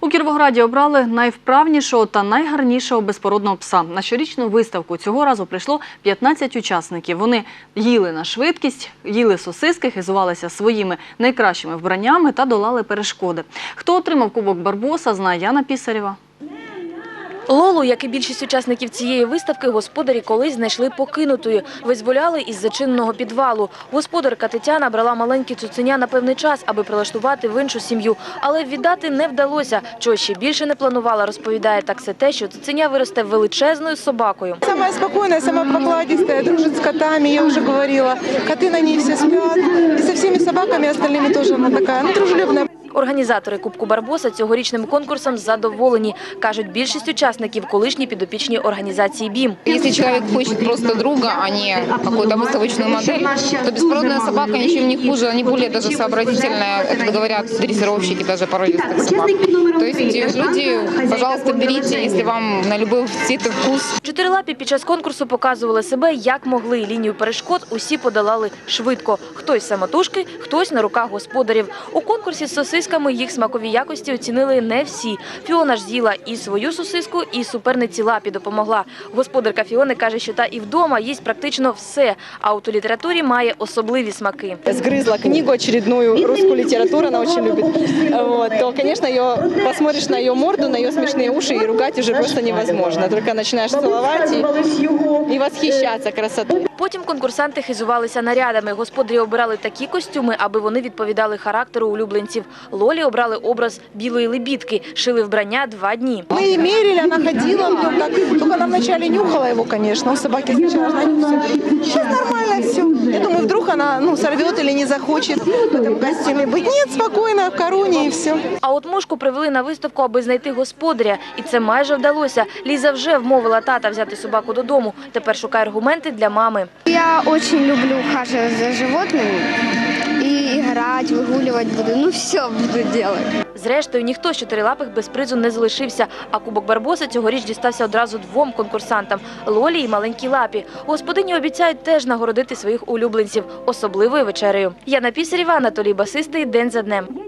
У Кіровограді обрали найвправнішого та найгарнішого безпородного пса. На щорічну виставку цього разу прийшло 15 учасників. Вони їли на швидкість, їли сосиски, хизувалися своїми найкращими вбраннями та долали перешкоди. Хто отримав кубок Барбоса, знає Яна Пісарєва. Лолу, як і більшість учасників цієї виставки, господарі колись знайшли покинутою. Визволяли із зачиненого підвалу. Господарка Тетяна брала маленькі цуценя на певний час, аби прилаштувати в іншу сім'ю. Але віддати не вдалося. Чого ще більше не планувала, розповідає так все те, що цуценя виросте величезною собакою. Самая спокойная, самая покладистая, дружит с котами, я уже говорила. Коты на ней все спят. И со всеми собаками остальными тоже она такая, ну, дружелюбная. Організатори Кубку Барбоса цьогорічним конкурсом задоволені. Кажуть, більшість учасників – колишні підопічні організації БІМ. Если человек хочет просто друга, а не какую-то выставочную модель, то беспородная собака ничем не хуже, они более даже сообразительная, это говорят дрессировщики даже породистых собак. То есть люди, пожалуйста, берите, если вам на любой цвет и вкус. Чотирилапі під час конкурсу показували себе, як могли. Лінію перешкод усі подолали швидко. Хтось самотужки, хтось на руках господарів. У конкурсі з сосисками їх смакові якості оцінили не всі. Фіона ж з'їла і свою сосиску, і суперниці лапі допомогла. Господарка Фіони каже, що та і вдома їсть практично все, а от у літературі має особливі смаки. Сгрызла книгу очередную, русскую литературу она очень любит. Вот, то, конечно, ее посмотришь на ее морду, на ее смешные уши, и ругать уже просто невозможно. Только начинаешь целовать и, и восхищаться красотой. Потім конкурсанти хизувалися нарядами. Господарі обирали такі костюми, аби вони відповідали характеру улюбленців. Лолі обрали образ білої лебідки, шили вбрання два дні. Мы ей мерили, она ходила в нем так. Только она вначале нюхала его, конечно. У собаки сначала на нюх все. Сейчас нормально все. Я думаю, вдруг она ну, сорвет или не захочет в этом костюме быть. Нет, спокойно, в короне и все. А от мошку привели на виставку, аби знайти господаря. І це майже вдалося. Ліза вже вмовила тата взяти собаку додому. Тепер шукає аргументи для мами. Я очень люблю ухаживать за животными и вигулювати буде. Ну, все буду робити. Зрештою, ніхто з чотирилапих без призу не залишився. А кубок Барбоса цьогоріч дістався одразу двом конкурсантам – Лолі і маленькій лапі. Господині обіцяють теж нагородити своїх улюбленців особливою вечерею. Яна Пісарєва, Анатолій Басистий. День за днем.